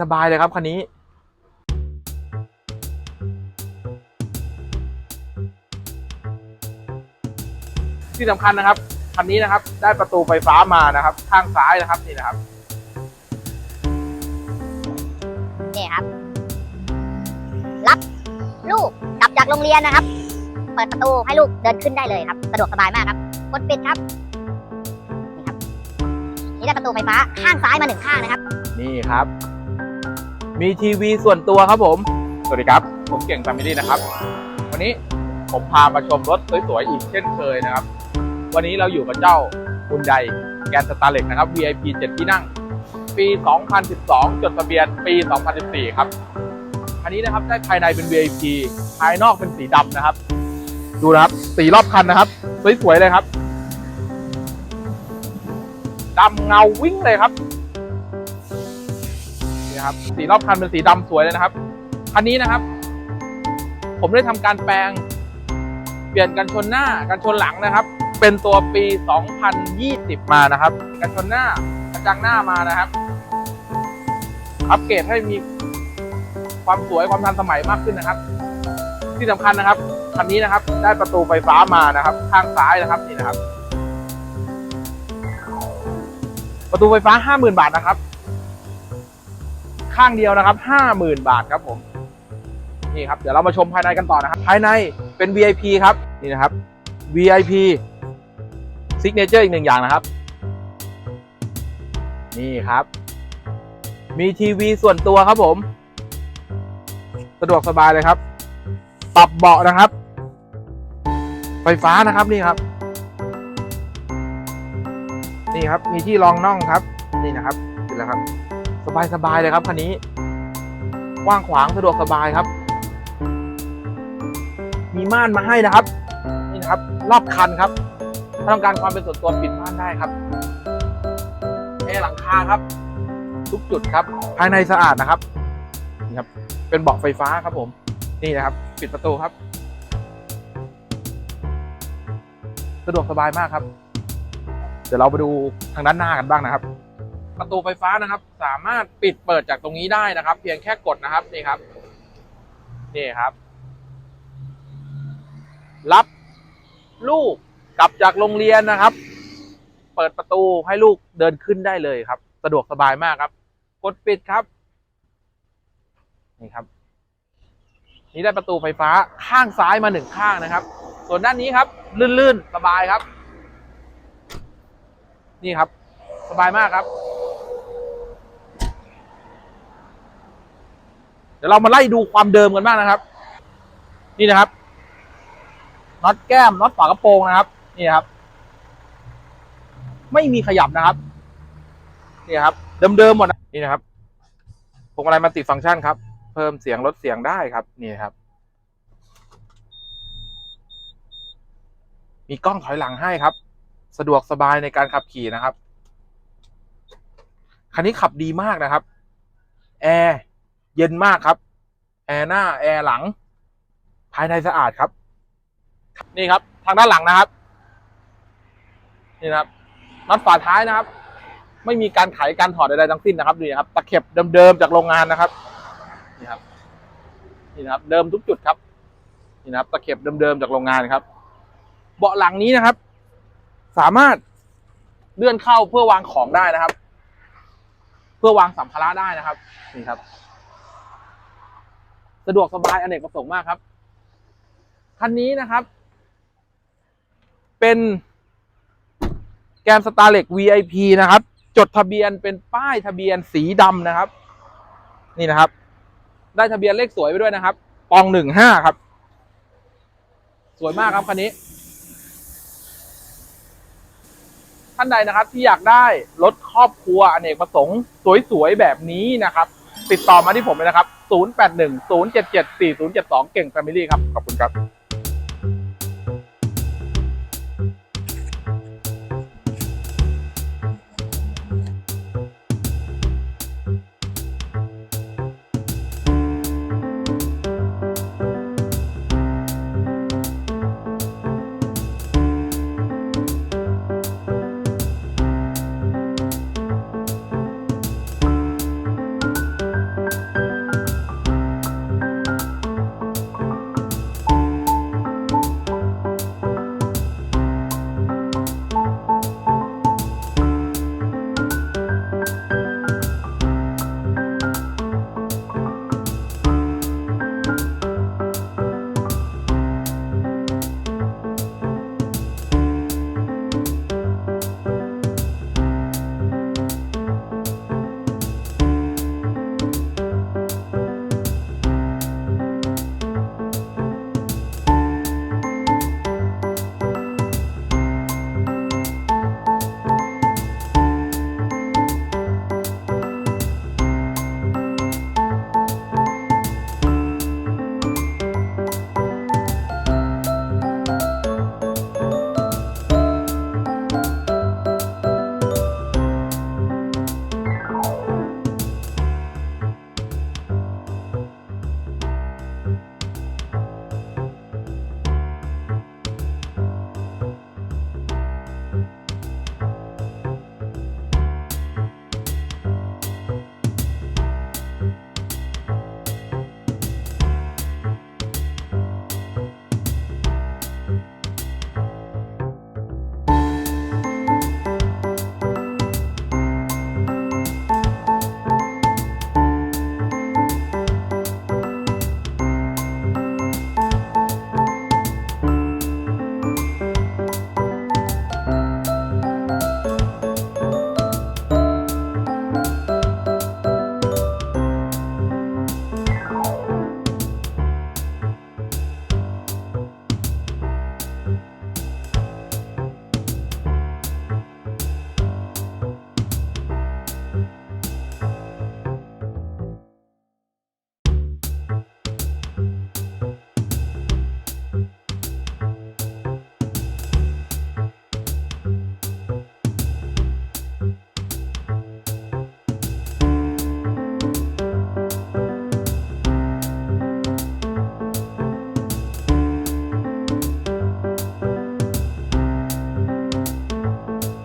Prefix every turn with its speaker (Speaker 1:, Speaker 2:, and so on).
Speaker 1: สบายๆเลยครับคันนี้ที่สำคัญนะครับคันนี้นะครับ ได้ประตูไฟฟ้ามานะครับ ข้างซ้ายนะครับนี่นะครับ
Speaker 2: นี่ครับ รับลูกกลับจากโรงเรียนนะครับ เปิดประตูให้ลูกเดินขึ้นได้เลยครับสะดวกสบายมากครับกดปิดครับนี่ครับ นี่ได้ประตูไฟฟ้าข้างซ้ายมาหนึ่งข้างนะครับ
Speaker 1: นี่ครับ มีทีวีส่วนตัวครับผม สวัสดีครับ ผมเก่งแฟมิลี่นะครับ วันนี้ผมพามาชมรถสวยๆอีกเช่นเคยนะครับ วันนี้เราอยู่กับเจ้าคุณไดแกนสตาร์เล็กนะครับ VIP 7 ที่นั่ง ปี 2012 จดทะเบียนปี 2014 ครับ อันนี้นะครับได้ภายในเป็น VIP ภายนอกเป็นสีดำนะครับ ดูนะครับ สีรอบคันนะครับ สวยๆเลยครับดำเงาวิ่งเลยครับ นะครับ สีรอบคันเป็นสีดำสวยเลยนะครับ คันนี้นะครับ ผมได้ทำการแปลง เปลี่ยนกันชนหน้ากันชนหลังนะครับ เป็นตัวปี 2020 มานะครับ กันชนหน้ากระจังหน้ามานะครับ อัปเกรดให้มีความสวยความทันสมัยมากขึ้นนะครับ ที่สำคัญนะครับคันนี้นะครับ ได้ประตูไฟฟ้ามานะครับ ข้างซ้ายนะครับนี่นะครับ ประตูไฟฟ้า 50,000 บาทนะครับ ข้างเดียวนะครับ 50,000 บาทครับผมนี่ครับเดี๋ยวเรามาชมภายในกันต่อนะครับ ภายในเป็น VIP ครับนี่นะครับ VIP Signature อีกหนึ่งอย่างนะครับ นี่ครับ มีทีวีส่วนตัวครับผม สะดวกสบายเลยครับ ปรับเบาะนะครับ ไฟฟ้านะครับนี่ครับ นี่ครับมีที่รองน่องครับ นี่นะครับเสร็จแล้วครับ สบายสบายเลยครับคันนี้กว้างขวางสะดวกสบายครับ มีม่านมาให้นะครับ นี่นะครับ รอบคันครับ ถ้าต้องการความเป็นส่วนตัวปิดม่านได้ครับแอร์หลังคาครับ ทุกจุดครับ ภายในสะอาดนะครับนี่ครับ เป็นเบาะไฟฟ้าครับผม นี่นะครับ ปิดประตูครับ สะดวกสบายมากครับ เดี๋ยวเราไปดูทางด้านหน้ากันบ้างนะครับ ประตูไฟฟ้านะครับ สามารถปิดเปิดจากตรงนี้ได้นะครับ เพียงแค่กดนะครับนี่ครับนี่ครับ รับลูกกลับจากโรงเรียนนะครับ เปิดประตูให้ลูกเดินขึ้นได้เลยครับ สะดวกสบายมากครับ กดปิดครับนี่ครับ นี่ได้ประตูไฟฟ้าข้างซ้ายมาหนึ่งข้างนะครับ ส่วนด้านนี้ครับ ลื่นๆ สบายครับ นี่ครับ สบายมากครับ เดี๋ยวเรามาไล่ดูความเดิมกันบ้างนะครับ นี่นะครับน็อตแก้มน็อตฝากระโปรงนะครับ นี่นครับ ไม่มีขยับนะครับ นี่ครับ เดิมๆหมดนะนี่นะครับพวงมาลัยมัลติฟังก์ชันครับ เพิ่มเสียงลดเสียงได้ครับ นี่ครับ มีกล้องถอยหลังให้ครับ สะดวกสบายในการขับขี่นะครับคันนี้ขับดีมากนะครับ แอร์ เย็นมากครับ แอร์หน้าแอร์หลัง ภายในสะอาดครับ นี่ครับ ทางด้านหลังนะครับ นี่นะครับน็อตฝาท้ายนะครับ ไม่มีการไขการถอดใดๆทั้งสิ้นนะครับนี่นะครับ ตะเข็บเดิมๆจากโรงงานนะครับ นี่ครับ นี่นะครับ เดิมทุกจุดครับ นี่นะครับ ตะเข็บเดิมๆจากโรงงานครับ เบาะหลังนี้นะครับ สามารถเลื่อนเข้าเพื่อวางของได้นะครับ เพื่อวางสัมภาระได้นะครับ นี่ครับ สะดวกสบายอเนกประสงค์มากครับ คันนี้นะครับ เป็นแกมสตาร์เล็ก VIP นะครับ จดทะเบียนเป็นป้ายทะเบียนสีดำนะครับ นี่นะครับ ได้ทะเบียนเลขสวยไปด้วยนะครับปองหนึ่งห้าครับ สวยมากครับคันนี้ ท่านใดนะครับที่อยากได้รถครอบครัวอเนกประสงค์ สวยๆแบบนี้นะครับ ติดต่อมาที่ผมเลยนะครับ 0810774072 เก่งแฟมิลี่ครับ ขอบคุณครับ